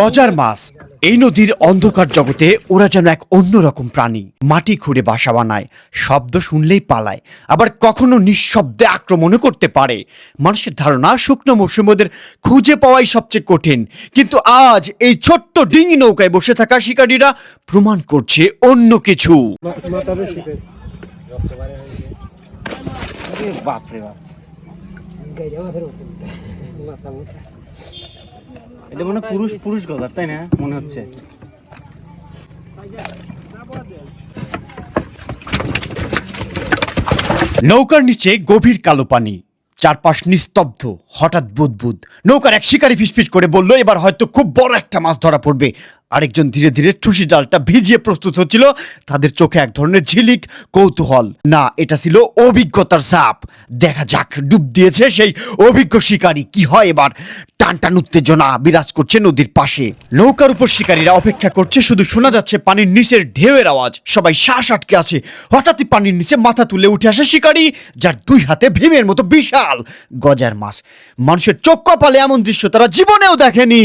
গজার মাছ এই নদীর অন্ধকার জগতে ওরা যেন এক অন্যরকম প্রাণী, মাটি খুঁড়ে বাসা বানায়, শব্দ শুনলেই পালায়, আবার কখনো নিঃশব্দে আক্রমণও করতে পারে। মানুষের ধারণা, শুকনো মৌসুমে ওদের খুঁজে পাওয়াই সবচেয়ে কঠিন। কিন্তু আজ এই ছোট্ট ডিঙি নৌকায় বসে থাকা শিকারীরা প্রমাণ করছে অন্য কিছু। বাপরে বাপ গাইডা মাথার মতন মাথা মোটা এটা মনে পুরুষ পুরুষ গজার, তাই না? মনে হচ্ছে। নৌকার নিচে গভীর কালো পানি। চারপাশ নিস্তব্ধ, হঠাৎ বুদবুদ। নৌকার এক শিকারি ফিসফিস করে বলল, এবার হয়তো খুব বড় একটা মাছ ধরা পড়বে। আরেকজন ধীরে ধীরে ঠুসি জালটা ভিজিয়ে প্রস্তুত হচ্ছিল। তাদের চোখে এক ধরনের ঝিলিক কৌতূহল। না, এটা ছিল অভিজ্ঞতার সাপ। দেখা যাক, ডুব দিয়েছে সেই অভিজ্ঞ শিকারী। কি হয় এবার? টান টান উত্তেজনা বিরাজ করছে নদীর পাশে। নৌকার উপর শিকারীরা অপেক্ষা করছে শুধু শোনা যাচ্ছে পানির নিচের ঢেউয়ের আওয়াজ। সবাই শ্বাস আটকে আছে। হঠাৎই পানির নিচে মাথা তুলে উঠে আসে শিকারী যার দুই হাতে ভীমের মতো বিশাল গজার মাছ। মানুষের চোখ কপালে এমন দৃশ্য তারা জীবনেও দেখেনি।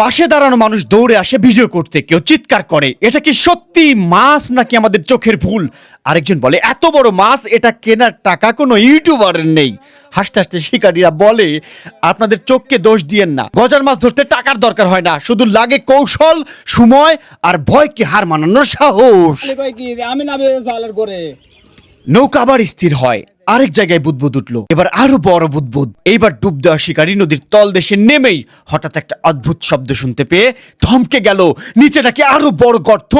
পাশে দাঁড়ানো মানুষ দৌড়ে আসে ভিডিও করতে। কেউ চিৎকার করে এটা কি সত্যি মাছ নাকি আমাদের চোখের ভুল? আরেকজন বলে এত বড় মাছ এটা কেনার টাকা কোনো ইউটিউবারের নেই। হাসতে হাসতে শিকারীরা বলে আপনাদের চোখকে দোষ দিয়েন না। গজার মাছ ধরতে টাকার দরকার হয় না। শুধু লাগে কৌশল সময় আর ভয়কে হার মানানোর সাহস। আমি নাবে জালের করে নৌকা আবার স্থির হয়। আরেক জায়গায় বুদবুদ উঠল। এবার আরও বড় বুদবুদ। এইবার ডুব দেওয়া শিকারী নদীর তল দেশে নেমেই হঠাৎ একটা অদ্ভুত শব্দ শুনতে পেয়ে থমকে গেল। নিচে নাকি আরও বড় গর্ত,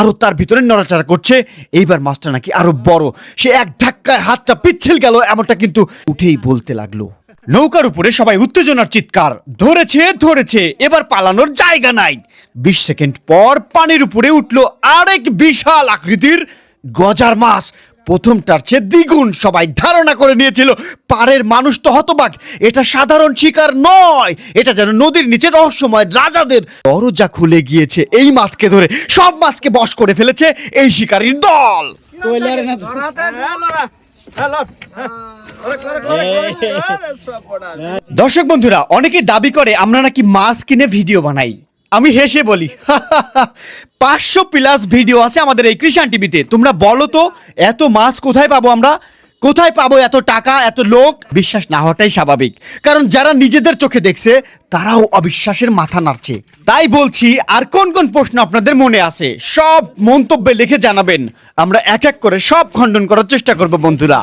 আরও তার ভিতরে নড়াচড়া করছে। এইবার মাছটা নাকি আরও বড়। সে এক ধাক্কায় হাতটা পিচ্ছিল গেল, এমনটা কিন্তু উঠেই বলতে লাগল। নৌকার উপরে সবাই উত্তেজনার চিৎকার। ধরেছে ধরেছে, এবার পালানোর জায়গা নাই। বিশ সেকেন্ড পর পানির উপরে উঠল আরেক বিশাল আকৃতির গজার মাছ। প্রথমটার চেয়ে দ্বিগুণ সবাই ধারণা করে নিয়েছিল পাড়ের মানুষ তো হতবাক। এটা সাধারণ শিকার নয় এটা যেন নদীর নিচে রহস্যময় রাজাদের দরজা খুলে গিয়েছে এই মাছকে ধরে সব মাছকে বশ করে ফেলেছে এই শিকারীর দল। হ্যাঁ। দর্শক বন্ধুরা অনেকে দাবি করে আমরা নাকি মাছ কিনে ভিডিও বানাই। আমি হেসে বলি। পাঁচশো প্লাস ভিডিও আছে আমাদের এই কৃষাণ টিভিতে তোমরা বলো তো, এত মাছ কোথায় পাবো আমরা? কোথায় পাবো এত টাকা, এত লোক? বিশ্বাস না হওয়াটাই স্বাভাবিক। কারণ যারা নিজেদের চোখে দেখছে, তারাও অবিশ্বাসের মাথা নাড়ছে। তাই বলছি, আর কোন কোন প্রশ্ন আপনাদের মনে আছে? সব মন্তব্যে লিখে জানাবেন। আমরা এক এক করে সব খণ্ডন করার চেষ্টা করব, বন্ধুরা।